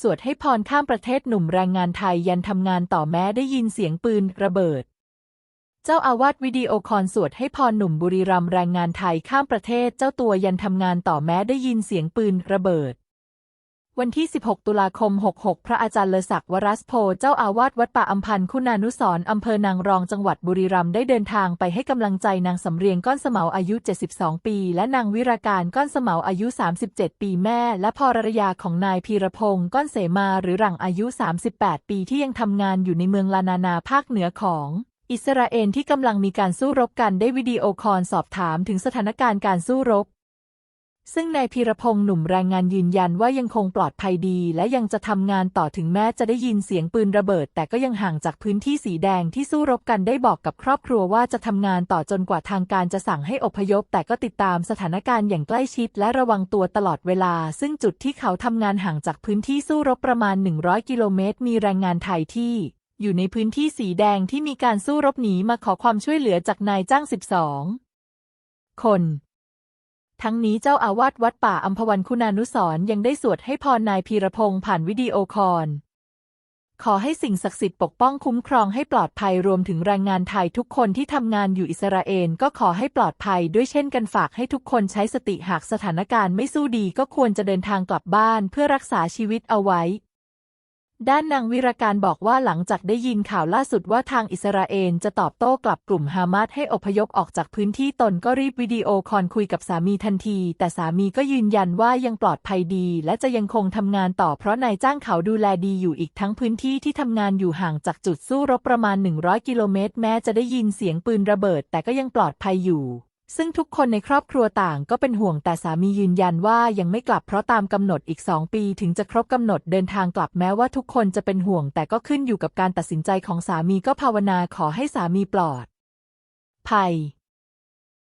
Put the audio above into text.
สวดให้พรข้ามประเทศหนุ่มแรงงานไทยยันทำงานต่อแม้ได้ยินเสียงปืนระเบิด เจ้าอาวาสวิดีโอคอนสวดให้พรหนุ่มบุรีรัมย์แรงงานไทยข้ามประเทศเจ้าตัวยันทำงานต่อแม้ได้ยินเสียงปืนระเบิด วันที่ 16 ตุลาคม 66 พระอาจารย์เลศักดิ์วรัสโพ เจ้าอาวาสวัดป่าอัมพันธ์คุณานุสร์อำเภอนางรองจังหวัดบุรีรัมย์ได้เดินทางไปให้กำลังใจนางสำเรียงก้อนเสมาอายุ 72 ปี และนางวิราการก้อนเสมาอายุ 37 ปีแม่ และภรรยาของนายพีรพงศ์ก้อนเสมาหรือหลังอายุ 38 ปีที่ยังทำงานอยู่ในเมืองลานานาภาคเหนือของอิสราเอลที่กำลังมีการสู้รบกันได้วิดีโอคอลสอบถามถึงสถานการณ์การสู้รบ ซึ่งนายพีรพงศ์หนุ่มแรงงานยืนยันว่ายังคงปลอดภัยดี และยังจะทำงานต่อถึงแม้จะได้ยินเสียงปืนระเบิด แต่ก็ยังห่างจากพื้นที่สีแดงที่สู้รบกันได้บอกกับครอบครัวว่าจะทำงานต่อจนกว่าทางการจะสั่งให้อพยพ แต่ก็ติดตามสถานการณ์อย่างใกล้ชิด และระวังตัวตลอดเวลา ซึ่งจุดที่เขาทำงานห่างจากพื้นที่สู้รบประมาณ 100 กิโลเมตร มีแรงงานไทยที่ อยู่ในพื้นที่สีแดงที่มีการสู้รบหนีมาขอความช่วยเหลือจากนายจ้าง 12 คน ทั้งนี้เจ้าอาวาสวัดป่าอัมพวันคุณานุสร์ยังได้สวดให้พรนายพีรพงศ์ผ่านวิดีโอคอลขอให้สิ่งศักดิ์สิทธิ์ปกป้องคุ้มครองให้ปลอดภัยรวมถึงแรงงานไทยทุกคนที่ทำงานอยู่อิสราเอลก็ขอให้ปลอดภัยด้วยเช่นกันฝากให้ทุกคนใช้สติหากสถานการณ์ไม่สู้ดีก็ควรจะเดินทางกลับบ้านเพื่อรักษาชีวิตเอาไว้ ด้านนางวิราการบอกว่าหลังจากได้ยินข่าวล่าสุดว่าทางอิสราเอลจะตอบโต้กลับกลุ่มฮามาสให้อพยพออกจากพื้นที่ตนก็รีบวิดีโอคอลคุยกับสามีทันที แต่สามีก็ยืนยันว่ายังปลอดภัยดี และจะยังคงทำงานต่อเพราะนายจ้างเขาดูแลดีอยู่อีกทั้งพื้นที่ที่ทำงานอยู่ห่างจากจุดสู้รบประมาณ 100 กิโลเมตร แม้จะได้ยินเสียงปืนระเบิด แต่ก็ยังปลอดภัยอยู่ ซึ่งทุกคนในครอบครัวต่างก็เป็นห่วงแต่สามียืนยันว่ายังไม่กลับเพราะตามกำหนดอีกสองปีถึงจะครบกำหนดเดินทางกลับแม้ว่าทุกคนจะเป็นห่วง แต่ก็ขึ้นอยู่กับการตัดสินใจของสามีก็ภาวนาขอให้สามีปลอดภัย